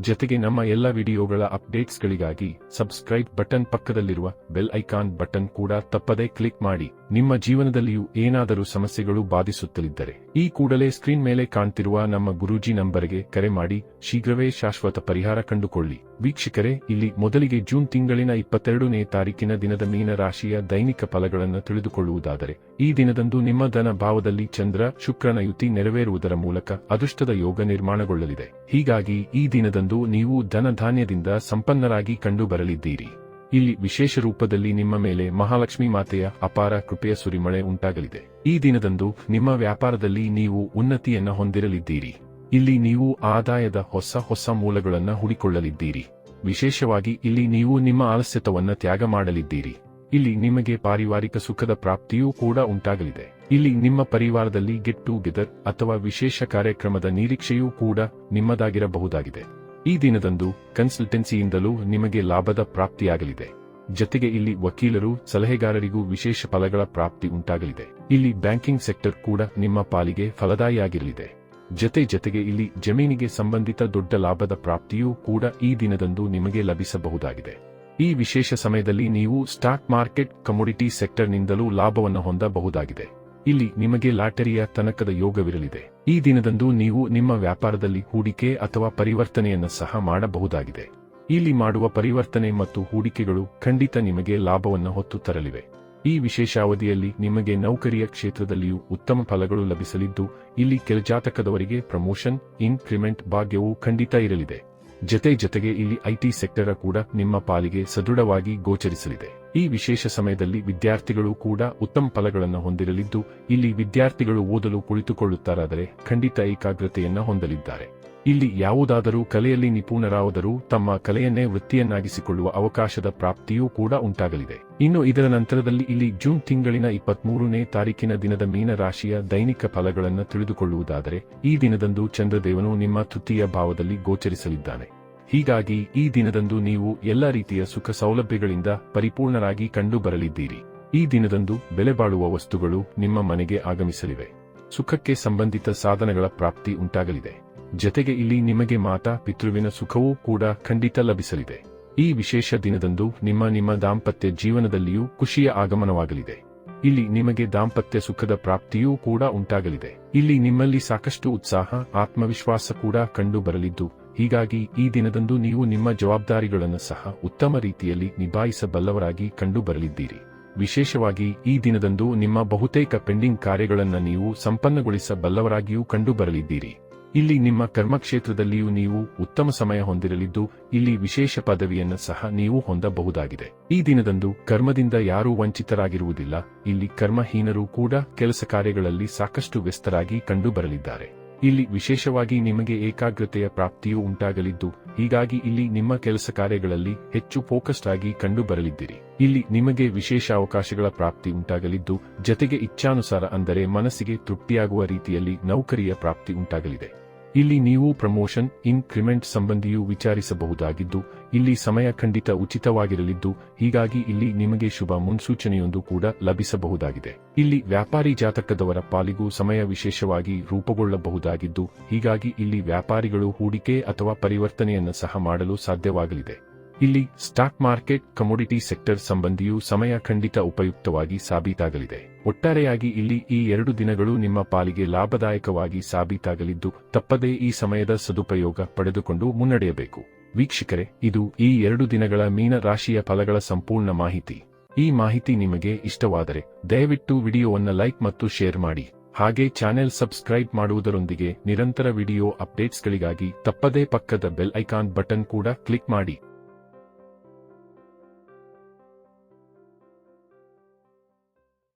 ಜೊತೆಗೆ ನಮ್ಮ ಎಲ್ಲ ವಿಡಿಯೋಗಳ ಅಪ್ಡೇಟ್ಸ್ಗಳಿಗಾಗಿ ಸಬ್ಸ್ಕ್ರೈಬ್ ಬಟನ್ ಪಕ್ಕದಲ್ಲಿರುವ ಬೆಲ್ ಐಕಾನ್ ಬಟನ್ ಕೂಡ ತಪ್ಪದೇ ಕ್ಲಿಕ್ ಮಾಡಿ. ನಿಮ್ಮ ಜೀವನದಲ್ಲಿಯೂ ಏನಾದರೂ ಸಮಸ್ಯೆಗಳು ಬಾಧಿಸುತ್ತಲಿದ್ದರೆ ಈ ಕೂಡಲೇ ಸ್ಕ್ರೀನ್ ಮೇಲೆ ಕಾಣ್ತಿರುವ ನಮ್ಮ ಗುರೂಜಿ ನಂಬರ್ಗೆ ಕರೆ ಮಾಡಿ. ಶೀಘ್ರವೇ ಶಾಶ್ವತ ಪರಿಹಾರ ಕಂಡುಕೊಳ್ಳಿ. ವೀಕ್ಷಕರೇ, ಇಲ್ಲಿ ಮೊದಲಿಗೆ ಜೂನ್ ತಿಂಗಳಿನ ಇಪ್ಪತ್ತೆರಡನೇ ತಾರೀಕಿನ ದಿನದ ಮೀನ ರಾಶಿಯ ದೈನಿಕ ಫಲಗಳನ್ನು ತಿಳಿದುಕೊಳ್ಳುವುದಾದರೆ, ಈ ದಿನದಂದು ನಿಮ್ಮ ಧನ ಭಾವದಲ್ಲಿ ಚಂದ್ರ ಶುಕ್ರನ ಯುತಿ ನೆರವೇರುವುದರ ಮೂಲಕ ಅದೃಷ್ಟದ ಯೋಗ ನಿರ್ಮಾಣಗೊಳ್ಳಲಿದೆ. ಹೀಗಾಗಿ ಈ ದಿನದಂದು ನೀವು ಧನಧಾನ್ಯದಿಂದ ಸಂಪನ್ನರಾಗಿ ಕಂಡುಬರಲಿದ್ದೀರಿ. ಇಲ್ಲಿ ವಿಶೇಷ ರೂಪದಲ್ಲಿ ನಿಮ್ಮ ಮೇಲೆ ಮಹಾಲಕ್ಷ್ಮಿ ಮಾತೆಯ ಅಪಾರ ಕೃಪೆಯ ಸುರಿಮಳೆ ಉಂಟಾಗಲಿದೆ. ಈ ದಿನದಂದು ನಿಮ್ಮ ವ್ಯಾಪಾರದಲ್ಲಿ ನೀವು ಉನ್ನತಿಯನ್ನು ಹೊಂದಿರಲಿದ್ದೀರಿ. ಇಲ್ಲಿ ನೀವು ಆದಾಯದ ಹೊಸ ಹೊಸ ಮೂಲಗಳನ್ನು ಹುಡಿಕೊಳ್ಳಲಿದ್ದೀರಿ. ವಿಶೇಷವಾಗಿ ಇಲ್ಲಿ ನೀವು ನಿಮ್ಮ ಆಲಸ್ಯತವನ್ನು ತ್ಯಾಗ ಮಾಡಲಿದ್ದೀರಿ. ಇಲ್ಲಿ ನಿಮಗೆ ಪಾರಿವಾರಿಕ ಸುಖದ ಪ್ರಾಪ್ತಿಯೂ ಕೂಡ ಉಂಟಾಗಲಿದೆ. ಇಲ್ಲಿ ನಿಮ್ಮ ಪರಿವಾರದಲ್ಲಿ ಗೆಟ್ ಟುಗೆದರ್ ಅಥವಾ ವಿಶೇಷ ಕಾರ್ಯಕ್ರಮದ ನಿರೀಕ್ಷೆಯೂ ಕೂಡ ನಿಮ್ಮದಾಗಿರಬಹುದಾಗಿದೆ. ಈ ದಿನದಂದು ಕನ್ಸಲ್ಟೆನ್ಸಿಯಿಂದಲೂ ನಿಮಗೆ ಲಾಭದ ಪ್ರಾಪ್ತಿಯಾಗಲಿದೆ. ಜತೆಗೆ ಇಲ್ಲಿ ವಕೀಲರು, ಸಲಹೆಗಾರರಿಗೂ ವಿಶೇಷ ಫಲಗಳ ಪ್ರಾಪ್ತಿ ಉಂಟಾಗಲಿದೆ. ಇಲ್ಲಿ ಬ್ಯಾಂಕಿಂಗ್ ಸೆಕ್ಟರ್ ಕೂಡ ನಿಮ್ಮ ಪಾಲಿಗೆ ಫಲದಾಯಿಯಾಗಿರಲಿದೆ. ಜತೆ ಜತೆಗೆ ಇಲ್ಲಿ ಜಮೀನಿಗೆ ಸಂಬಂಧಿತ ದೊಡ್ಡ ಲಾಭದ ಪ್ರಾಪ್ತಿಯೂ ಕೂಡ ಈ ದಿನದಂದು ನಿಮಗೆ ಲಭಿಸಬಹುದಾಗಿದೆ. ಈ ವಿಶೇಷ ಸಮಯದಲ್ಲಿ ನೀವು ಸ್ಟಾಕ್ ಮಾರ್ಕೆಟ್ ಕಮೋಡಿಟಿ ಸೆಕ್ಟರ್ನಿಂದಲೂ ಲಾಭವನ್ನು ಹೊಂದಬಹುದಾಗಿದೆ. ಇಲ್ಲಿ ನಿಮಗೆ ಲಾಟರಿಯ ತನಕದ ಯೋಗವಿರಲಿದೆ. ಈ ದಿನದಂದು ನೀವು ನಿಮ್ಮ ವ್ಯಾಪಾರದಲ್ಲಿ ಹೂಡಿಕೆ ಅಥವಾ ಪರಿವರ್ತನೆಯನ್ನು ಸಹ ಮಾಡಬಹುದಾಗಿದೆ. ಇಲ್ಲಿ ಮಾಡುವ ಪರಿವರ್ತನೆ ಮತ್ತು ಹೂಡಿಕೆಗಳು ಖಂಡಿತ ನಿಮಗೆ ಲಾಭವನ್ನು ಹೊತ್ತು ತರಲಿವೆ. ಈ ವಿಶೇಷ ಅವಧಿಯಲ್ಲಿ ನಿಮಗೆ ನೌಕರಿಯ ಕ್ಷೇತ್ರದಲ್ಲಿಯೂ ಉತ್ತಮ ಫಲಗಳು ಲಭಿಸಲಿದ್ದು, ಇಲ್ಲಿ ಕೆಲ ಜಾತಕದವರಿಗೆ ಪ್ರಮೋಷನ್ ಇನ್ಕ್ರಿಮೆಂಟ್ ಭಾಗ್ಯವೂ ಖಂಡಿತ ಇರಲಿದೆ. ಜತೆ ಜತೆಗೆ ಇಲ್ಲಿ ಐಟಿ ಸೆಕ್ಟರ ಕೂಡ ನಿಮ್ಮ ಪಾಲಿಗೆ ಸದೃಢವಾಗಿ ಗೋಚರಿಸಲಿದೆ. ಈ ವಿಶೇಷ ಸಮಯದಲ್ಲಿ ವಿದ್ಯಾರ್ಥಿಗಳು ಕೂಡ ಉತ್ತಮ ಫಲಗಳನ್ನು ಹೊಂದಿರಲಿದ್ದು, ಇಲ್ಲಿ ವಿದ್ಯಾರ್ಥಿಗಳು ಓದಲು ಕುಳಿತುಕೊಳ್ಳುತ್ತಾರಾದರೆ ಖಂಡಿತ ಏಕಾಗ್ರತೆಯನ್ನು ಹೊಂದಲಿದ್ದಾರೆ. ಇಲ್ಲಿ ಯಾವುದಾದರೂ ಕಲೆಯಲ್ಲಿ ನಿಪುಣರಾದರೂ ತಮ್ಮ ಕಲೆಯನ್ನೇ ವೃತ್ತಿಯನ್ನಾಗಿಸಿಕೊಳ್ಳುವ ಅವಕಾಶದ ಪ್ರಾಪ್ತಿಯೂ ಕೂಡ ಉಂಟಾಗಲಿದೆ. ಇನ್ನು ಇದರ ನಂತರದಲ್ಲಿ ಇಲ್ಲಿ ಜೂನ್ ತಿಂಗಳಿನ ಇಪ್ಪತ್ಮೂರನೇ ತಾರೀಕಿನ ದಿನದ ಮೀನರಾಶಿಯ ದೈನಿಕ ಫಲಗಳನ್ನು ತಿಳಿದುಕೊಳ್ಳುವುದಾದರೆ, ಈ ದಿನದಂದು ಚಂದ್ರದೇವನು ನಿಮ್ಮ ತೃತೀಯ ಭಾವದಲ್ಲಿ ಗೋಚರಿಸಲಿದ್ದಾನೆ. ಹೀಗಾಗಿ ಈ ದಿನದಂದು ನೀವು ಎಲ್ಲ ರೀತಿಯ ಸುಖ ಸೌಲಭ್ಯಗಳಿಂದ ಪರಿಪೂರ್ಣರಾಗಿ ಕಂಡುಬರಲಿದ್ದೀರಿ. ಈ ದಿನದಂದು ಬೆಲೆಬಾಳುವ ವಸ್ತುಗಳು ನಿಮ್ಮ ಮನೆಗೆ ಆಗಮಿಸಲಿವೆ. ಸುಖಕ್ಕೆ ಸಂಬಂಧಿತ ಸಾಧನಗಳ ಪ್ರಾಪ್ತಿ ಉಂಟಾಗಲಿದೆ. ಜತೆಗೆ ಇಲ್ಲಿ ನಿಮಗೆ ಮಾತಾ ಪಿತೃವಿನ ಸುಖವೂ ಕೂಡ ಖಂಡಿತ ಲಭಿಸಲಿದೆ. ಈ ವಿಶೇಷ ದಿನದಂದು ನಿಮ್ಮ ನಿಮ್ಮ ದಾಂಪತ್ಯ ಜೀವನದಲ್ಲಿಯೂ ಖುಷಿಯ ಆಗಮನವಾಗಲಿದೆ. ಇಲ್ಲಿ ನಿಮಗೆ ದಾಂಪತ್ಯ ಸುಖದ ಪ್ರಾಪ್ತಿಯೂ ಕೂಡ ಉಂಟಾಗಲಿದೆ. ಇಲ್ಲಿ ನಿಮ್ಮಲ್ಲಿ ಸಾಕಷ್ಟು ಉತ್ಸಾಹ, ಆತ್ಮವಿಶ್ವಾಸ ಕೂಡ ಕಂಡು ಬರಲಿದ್ದು, ಹೀಗಾಗಿ ಈ ದಿನದಂದು ನೀವು ನಿಮ್ಮ ಜವಾಬ್ದಾರಿಗಳನ್ನು ಸಹ ಉತ್ತಮ ರೀತಿಯಲ್ಲಿ ನಿಭಾಯಿಸಬಲ್ಲವರಾಗಿ ಕಂಡು ಬರಲಿದ್ದೀರಿ. ವಿಶೇಷವಾಗಿ ಈ ದಿನದಂದು ನಿಮ್ಮ ಬಹುತೇಕ ಪೆಂಡಿಂಗ್ ಕಾರ್ಯಗಳನ್ನು ನೀವು ಸಂಪನ್ನಗೊಳಿಸಬಲ್ಲವರಾಗಿಯೂ ಕಂಡು ಬರಲಿದ್ದೀರಿ. ಇಲ್ಲಿ ನಿಮ್ಮ ಕರ್ಮಕ್ಷೇತ್ರದಲ್ಲಿಯೂ ನೀವು ಉತ್ತಮ ಸಮಯ ಹೊಂದಿರಲಿದ್ದು, ಇಲ್ಲಿ ವಿಶೇಷ ಪದವಿಯನ್ನು ಸಹ ನೀವು ಹೊಂದಬಹುದಾಗಿದೆ. ಈ ದಿನದಂದು ಕರ್ಮದಿಂದ ಯಾರೂ ವಂಚಿತರಾಗಿರುವುದಿಲ್ಲ. ಇಲ್ಲಿ ಕರ್ಮಹೀನರು ಕೂಡ ಕೆಲಸ ಕಾರ್ಯಗಳಲ್ಲಿ ಸಾಕಷ್ಟು ವ್ಯಸ್ತರಾಗಿ ಕಂಡು ಬರಲಿದ್ದಾರೆ ಇಲ್ಲಿ ವಿಶೇಷವಾಗಿ ನಿಮಗೆ ಏಕಾಗ್ರತೆಯ ಪ್ರಾಪ್ತಿಯೂ ಉಂಟಾಗಲಿದ್ದು, ಹೀಗಾಗಿ ಇಲ್ಲಿ ನಿಮ್ಮ ಕೆಲಸ ಕಾರ್ಯಗಳಲ್ಲಿ ಹೆಚ್ಚು ಫೋಕಸ್ಡ್ ಆಗಿ ಕಂಡು ಬರಲಿದ್ದೀರಿ ಇಲ್ಲಿ ನಿಮಗೆ ವಿಶೇಷ ಅವಕಾಶಗಳ ಪ್ರಾಪ್ತಿ ಉಂಟಾಗಲಿದ್ದು, ಜತೆಗೆ ಇಚ್ಛಾನುಸಾರ ಅಂದರೆ ಮನಸ್ಸಿಗೆ ತೃಪ್ತಿಯಾಗುವ ರೀತಿಯಲ್ಲಿ ನೌಕರಿಯ ಪ್ರಾಪ್ತಿ ಉಂಟಾಗಲಿದೆ. ಇಲ್ಲಿ ನೀವು ಪ್ರಮೋಷನ್, ಇನ್ಕ್ರಿಮೆಂಟ್ ಸಂಬಂಧಿಯೂ ವಿಚಾರಿಸಬಹುದಾಗಿದ್ದು, ಇಲ್ಲಿ ಸಮಯ ಖಂಡಿತ ಉಚಿತವಾಗಿರಲಿದ್ದು, ಹೀಗಾಗಿ ಇಲ್ಲಿ ನಿಮಗೆ ಶುಭ ಮುನ್ಸೂಚನೆಯೊಂದು ಕೂಡ ಲಭಿಸಬಹುದಾಗಿದೆ. ಇಲ್ಲಿ ವ್ಯಾಪಾರಿ ಜಾತಕದವರ ಪಾಲಿಗೂ ಸಮಯ ವಿಶೇಷವಾಗಿ ರೂಪುಗೊಳ್ಳಬಹುದಾಗಿದ್ದು, ಹೀಗಾಗಿ ಇಲ್ಲಿ ವ್ಯಾಪಾರಿಗಳು ಹೂಡಿಕೆ ಅಥವಾ ಪರಿವರ್ತನೆಯನ್ನು ಸಹ ಮಾಡಲು ಸಾಧ್ಯವಾಗಲಿದೆ. ಇಲ್ಲಿ ಸ್ಟಾಕ್ ಮಾರ್ಕೆಟ್ ಕಮೋಡಿಟಿ ಸೆಕ್ಟರ್ ಸಂಬಂಧಿಯೂ ಸಮಯ ಖಂಡಿತ ಉಪಯುಕ್ತವಾಗಿ ಸಾಬೀತಾಗಲಿದೆ. ಒಟ್ಟಾರೆಯಾಗಿ ಇಲ್ಲಿ ಈ ಎರಡು ದಿನಗಳು ನಿಮ್ಮ ಪಾಲಿಗೆ ಲಾಭದಾಯಕವಾಗಿ ಸಾಬೀತಾಗಲಿದ್ದು, ತಪ್ಪದೇ ಈ ಸಮಯದ ಸದುಪಯೋಗ ಪಡೆದುಕೊಂಡು ಮುನ್ನಡೆಯಬೇಕು. ವೀಕ್ಷಕರೇ, ಇದು ಈ ಎರಡು ದಿನಗಳ ಮೀನ ರಾಶಿಯ ಫಲಗಳ ಸಂಪೂರ್ಣ ಮಾಹಿತಿ. ಈ ಮಾಹಿತಿ ನಿಮಗೆ ಇಷ್ಟವಾದರೆ, ದಯವಿಟ್ಟು ವಿಡಿಯೋವನ್ನು ಲೈಕ್ ಮತ್ತು ಶೇರ್ ಮಾಡಿ. ಹಾಗೆ ಚಾನೆಲ್ ಸಬ್ಸ್ಕ್ರೈಬ್ ಮಾಡುವುದರೊಂದಿಗೆ ನಿರಂತರ ವಿಡಿಯೋ ಅಪ್ಡೇಟ್ಸ್ಗಳಿಗಾಗಿ ತಪ್ಪದೇ ಪಕ್ಕದ ಬೆಲ್ ಐಕಾನ್ ಬಟನ್ ಕೂಡ ಕ್ಲಿಕ್ ಮಾಡಿ.